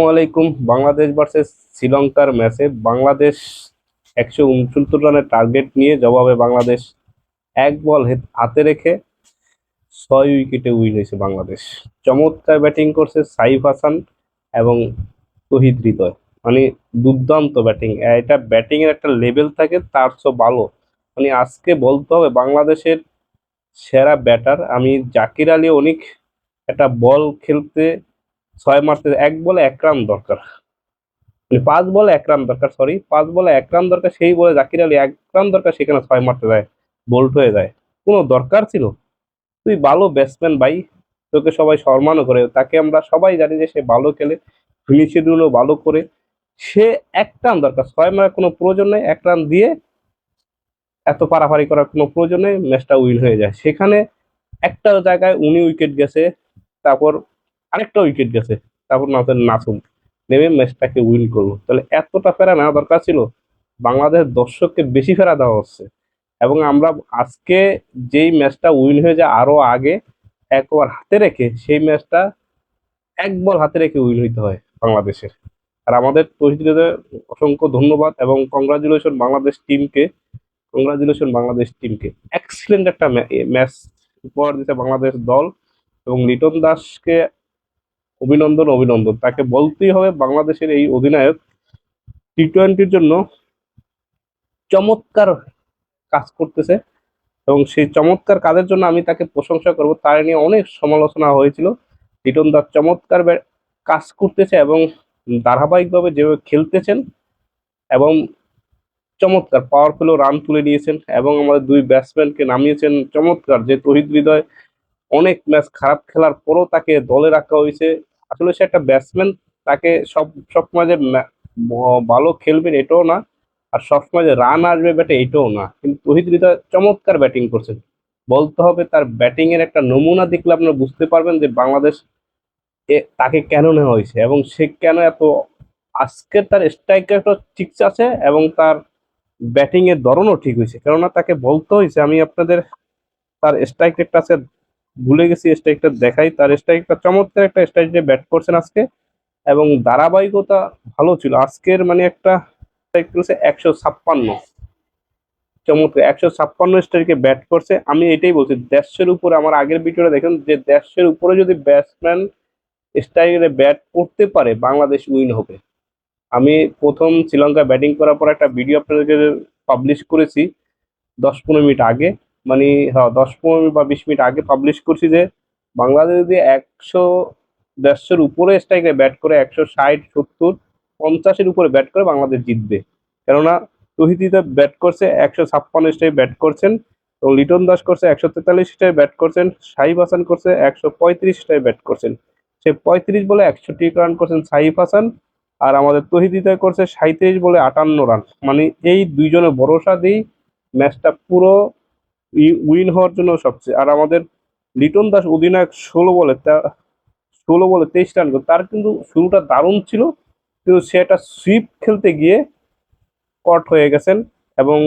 আসসালামু আলাইকুম। বাংলাদেশ ভার্সেস শ্রীলঙ্কার ম্যাচে বাংলাদেশ একশো উনসত্তর রানের টার্গেট নিয়ে জবাবে বাংলাদেশ এক বল হাতে রেখে ছয় উইকেটে উইন হয়েছে বাংলাদেশ। চমৎকার ব্যাটিং করছে সাইফ হাসান এবং তহিদ হৃদয়। মানে দুর্দান্ত ব্যাটিং এটা ব্যাটিংয়ের একটা লেভেল থাকে, তার চেয়ে ভালো। মানে আজকে বলতে হবে, বাংলাদেশের সেরা ব্যাটার আমি জাকির আলী অনেক একটা বল খেলতে ছয় মারতে এক বলে এক রান দরকার। মানে পাঁচ বলে এক রান দরকার সরি পাঁচ বলে এক রান দরকার, সেই বলে জাকির আলী এক রান দরকার, সেখানে ছয় মারতে যায় বোল্ট হয়ে যায়। কোনো দরকার ছিল? তুই ভালো ব্যাটসম্যান ভাই, তোকে সবাই সম্মানও করে, তাকে আমরা সবাই জানি যে সে ভালো খেলে ফিনিশিংগুলো ভালো করে, সে এক রান দরকার, ছয় মারার কোনো প্রয়োজন নেই, এক রান দিয়ে এত পারাপারি করার কোনো প্রয়োজন নেই ম্যাচটা উইন হয়ে যায়। সেখানে একটা জায়গায় উনি উইকেট গেছে, তারপর আরেকটা উইকেট গেছে। তারপর না নাচের নাচুম নেমে ম্যাচটাকে উইন করব তাহলে এতটা ফেরা নেওয়া দরকার ছিল, বাংলাদেশ দর্শককে বেশি ফেরা দেওয়া হচ্ছে। এবং আমরা আজকে যেই ম্যাচটা উইন হয়ে যায় আরও আগে এক ওভার হাতে রেখে, সেই ম্যাচটা এক বল হাতে রেখে উইন হইতে হয় বাংলাদেশের। আর আমাদের তহিদুলের অসংখ্য ধন্যবাদ এবং কংগ্রাচুলেশন বাংলাদেশ টিমকে কংগ্রাচুলেশন বাংলাদেশ টিমকে এক্সিলেন্ট একটা ম্যাচ উপহার দিতে বাংলাদেশ দল এবং লিটন দাসকে অভিনন্দন অভিনন্দন। তাকে বলতেই হবে বাংলাদেশের এই অধিনায়ক। টি টোয়েন্টির জন্য চমৎকার কাজ করতেছে এবং সেই চমৎকার কাজের জন্য আমি তাকে প্রশংসা করব। তার নিয়ে অনেক সমালোচনা হয়েছিল। লিটন দাস চমৎকার কাজ করতেছে এবং ধারাবাহিকভাবে যেভাবে খেলতেছেন এবং চমৎকার পাওয়ারফুল রান তুলে নিয়েছেন এবং আমাদের দুই ব্যাটসম্যানকে নামিয়েছেন চমৎকার। যে তহিদ হৃদয় অনেক ম্যাচ খারাপ খেলার পরও তাকে দলে রাখা হয়েছে। আসলে সে একটা ব্যাটসম্যান তাকে সব সবসময় যে ভালো খেলবেন এটাও না, আর সবসময় যে রান আসবে ব্যাটে এটাও না। কিন্তু তহিদ হৃদয় চমৎকার ব্যাটিং করছেন। বলতে হবে তার ব্যাটিং এর একটা নমুনা দেখলে আপনারা বুঝতে পারবেন যে বাংলাদেশ তাকে কেন নেওয়া হয়েছে এবং সে কেন এত, আজকের তার স্ট্রাইকারটা ঠিক আছে এবং তার ব্যাটিং এর ধরনও ঠিক হয়েছে। কেননা তাকে বলতে হয়েছে, আমি আপনাদের, তার স্ট্রাইক রেটটা আছে ভুলে গেছি স্ট্রাইকটা দেখাই। তার স্ট্রাইকটা চমৎকার একটা স্ট্রাইক ব্যাট করছেন আজকে। এবং ধারাবাহিকতা ভালো ছিল। আজকের মানে একটা স্ট্রাইক করেছে একশো ছাপ্পান্ন। চমৎকার। একশো ছাপ্পান্ন স্ট্রাইকে ব্যাট করছে। আমি এটাই বলছি দেশের উপরে, আমার আগের ভিডিওটা দেখেন যে দেশের উপরে যদি ব্যাটসম্যান স্ট্রাইকে ব্যাট করতে পারে, বাংলাদেশ উইন হবে। আমি প্রথম শ্রীলঙ্কা ব্যাটিং করার পর একটা ভিডিও আপনাদেরকে পাবলিশ করেছি দশ পনেরো মিনিট আগে। মানে হ্যাঁ দশ পনেরো বা বিশ মিনিট আগে পাবলিশ করছি যে, বাংলাদেশ যদি একশো, দেড়শোর উপরে স্ট্রাইকে ব্যাট করে, একশো ষাট, সত্তর, পঞ্চাশের উপরে ব্যাট করে বাংলাদেশ জিতবে। কেননা তহিদিদা ব্যাট করছে, একশো ছাপ্পান্ন স্টাইল ব্যাট করছেন এবং লিটন দাস করছে, একশো তেতাল্লিশ স্টাইল ব্যাট করছেন, সাইফ হাসান করছে, একশো পঁয়ত্রিশ স্টাইল ব্যাট করছেন। সে পঁয়ত্রিশ বলে একশো একষট্টি রান করছেন সাইফ হাসান, আর আমাদের তহিদিদা করছে সাঁত্রিশ বলে আটান্ন রান মানে এই দুইজনের ভরসা দিয়েই ম্যাচটা পুরো উইন হওয়ার জন্য সবচেয়ে, আর আমাদের লিটন দাস অধিনায়ক ষোলো বলে ষোলো বলে তেইশ রান করে তার কিন্তু শুরুটা দারুণ ছিল, কিন্তু সে একটা সুইপ খেলতে গিয়ে কট হয়ে গেছেন এবং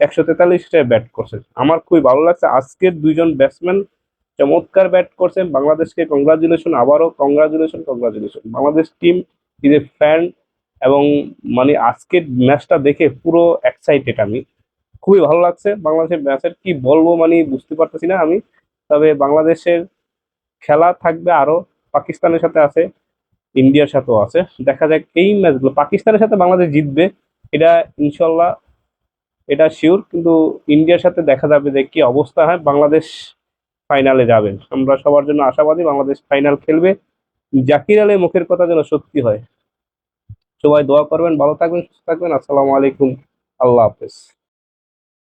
একশো তেতাল্লিশটায় ব্যাট করছেন। আমার খুবই ভালো লাগছে, আজকের দুইজন ব্যাটসম্যান চমৎকার ব্যাট করছেন। বাংলাদেশকে কংগ্রাচুলেশন আবারও congratulation congratulation Bangladesh team is a fan এবং মানে আজকের ম্যাচটা দেখে পুরো এক্সাইটেড আমি। খুবই ভালো লাগছে। বাংলাদেশের ম্যাচের কি বলব মানে বুঝতে পারতেছি না আমি। তবে বাংলাদেশের খেলা থাকবে আরও, পাকিস্তানের সাথে আছে, ইন্ডিয়ার সাথেও আছে। দেখা যাক এই ম্যাচগুলো পাকিস্তানের সাথে বাংলাদেশ জিতবে, এটা ইনশাল্লাহ, এটা শিওর কিন্তু ইন্ডিয়ার সাথে দেখা যাবে যে কি অবস্থা হয়। বাংলাদেশ ফাইনালে যাবেন আমরা সবার জন্য আশাবাদী, বাংলাদেশ ফাইনাল খেলবে। জাকির আলীর মুখের কথা যেন সত্যি হয়। সবাই দোয়া করবেন, ভালো থাকবেন, সুস্থ থাকবেন। আসসালামু আলাইকুম। আল্লাহ হাফেজ।